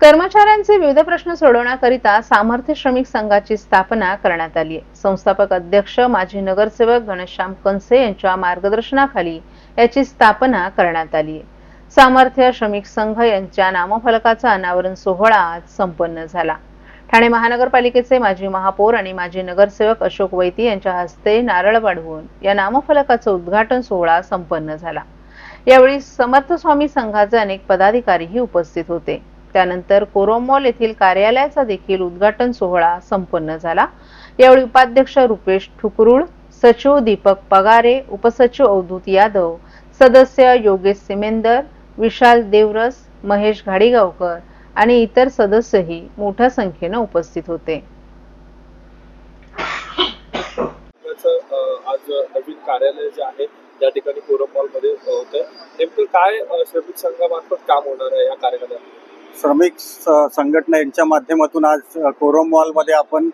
कर्मचाऱ्यांचे विविध प्रश्न सोडवण्याकरिता सामर्थ्य श्रमिक संघाची स्थापना करण्यात आली आहे. संस्थापक अध्यक्ष माजी नगरसेवक घनश्याम कंसे यांच्या मार्गदर्शनाखाली याची स्थापना करण्यात आली आहे. सामर्थ्य श्रमिक संघ यांच्या नामफलकाचा अनावरण सोहळा आज संपन्न झाला. ठाणे महानगरपालिकेचे माजी महापौर आणि माजी नगरसेवक अशोक वैती यांच्या हस्ते नारळ वाढवून या नामफलकाचं उद्घाटन सोहळा संपन्न झाला. यावेळी समर्थ स्वामी संघाचे अनेक पदाधिकारीही उपस्थित होते. त्यानंतर कोरोमॉल येथील कार्यालयाचा देखील उद्घाटन सोहळा संपन्न झाला. यावेळी उपाध्यक्ष रुपेश ठुकरुळ सचिव दीपक पगारे उपसचिव अवधूत यादव सदस्य योगेश सिमेंदर विशाल देवरस महेश घाडीगावकर आणि इतर सदस्यही मोठ्या संख्येनं उपस्थित होते. आज नवीन कार्यालय जे आहे त्या ठिकाणी कोरममध्ये होत नेमकं काय श्रमिक संघामार्फत काम होणार आहे या कार्यालयात श्रमिक स- संघटना यांच्या माध्यमातून आज कोरम मॉलमध्ये आपण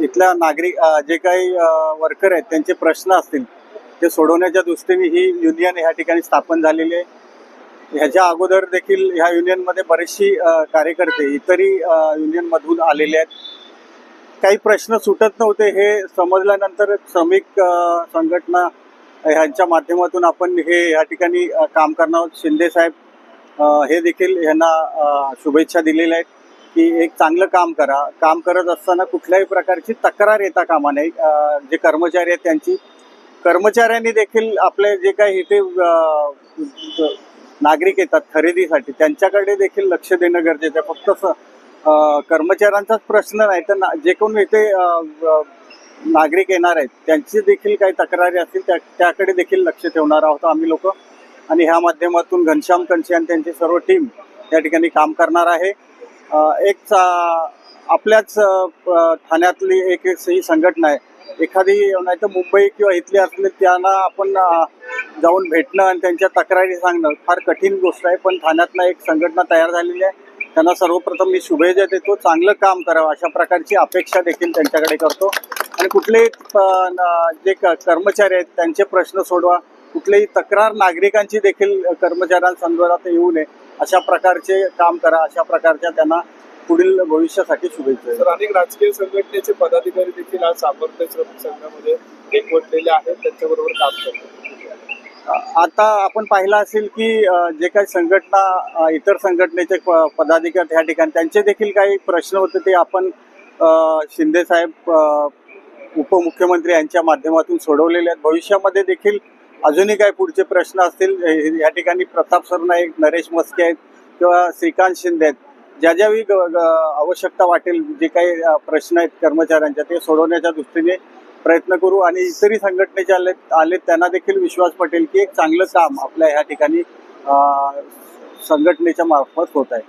इथल्या नागरिक जे काही वर्कर आहेत त्यांचे प्रश्न असतील ते सोडवण्याच्या दृष्टीने ही युनियन ह्या ठिकाणी स्थापन झालेली आहे. ह्याच्या अगोदर देखील ह्या युनियनमध्ये बरेचशी कार्यकर्ते इतरही युनियनमधून आलेले आहेत. काही प्रश्न सुटत नव्हते हे समजल्यानंतर श्रमिक संघटना ह्यांच्या माध्यमातून आपण हे या ठिकाणी काम करणार आहोत. शिंदे साहेब हे देखील यांना शुभेच्छा दिलेल्या आहेत की एक चांगलं काम करा. काम करत असताना कुठल्याही प्रकारची तक्रार येता कामा नये. जे कर्मचारी आहेत त्यांची. कर्मचाऱ्यांनी देखील आपले जे काही इथे नागरिक येतात खरेदीसाठी त्यांच्याकडे देखील लक्ष देणं गरजेचं आहे. फक्त कर्मचाऱ्यांचाच प्रश्न नाही तर ना- जे कोण इथे नागरिक येणार आहेत त्यांची देखील काही तक्रारी असतील त्या त्याकडे देखील लक्ष ठेवणार आहोत आम्ही लोक. आणि ह्या माध्यमातून घनश्याम कंचे आणि त्यांची सर्व टीम या ठिकाणी काम करणार आहे. एक आपल्याच ठाण्यातली एक एक ही संघटना आहे. एखादी नाही तर मुंबई किंवा इथली असले त्यांना आपण जाऊन भेटणं आणि त्यांच्या तक्रारी सांगणं फार कठीण गोष्ट आहे पण ठाण्यातला एक संघटना तयार झालेली आहे. त्यांना सर्वप्रथम मी शुभेच्छा देतो. चांगलं काम करावं अशा प्रकारची अपेक्षा देखील त्यांच्याकडे करतो. आणि कुठले जे क- कर्मचारी आहेत त्यांचे प्रश्न सोडवा. कुठलीही तक्रार नागरिकांची देखील कर्मचाऱ्यांसंदर्भात येऊ नये. अशा प्रकारचे काम करा अशा प्रकारच्या त्यांना पुढील भविष्यासाठी शुभेच्छा तर अनेक राजकीय संघटनेचे पदाधिकारी देखील आज सामर्थ्य श्रमिक संघामध्ये एकवटलेले आहेत त्यांच्याबरोबर काम करतात. आता आपण पाहिलं असेल की जे काही संघटना इतर संघटनेचे पदाधिकारी ह्या ठिकाणी त्यांचे देखील काही प्रश्न होते ते आपण शिंदे साहेब उपमुख्यमंत्री यांच्या माध्यमातून सोडवलेले आहेत. भविष्यामध्ये देखील अजूनही काही पुढचे प्रश्न असतील या ठिकाणी प्रताप सरनाईक नरेश मस्के आहेत किंवा श्रीकांत शिंदे आहेत. ज्या ज्यावेळी ग- आवश्यकता वाटेल जे काही प्रश्न आहेत कर्मचाऱ्यांच्या ते सोडवण्याच्या दृष्टीने प्रयत्न करू आणि इतरही संघटनेचे आले आले त्यांना देखील विश्वास पटेल की एक चांगलं काम आपल्या ह्या ठिकाणी संघटनेच्या मार्फत होत आहे.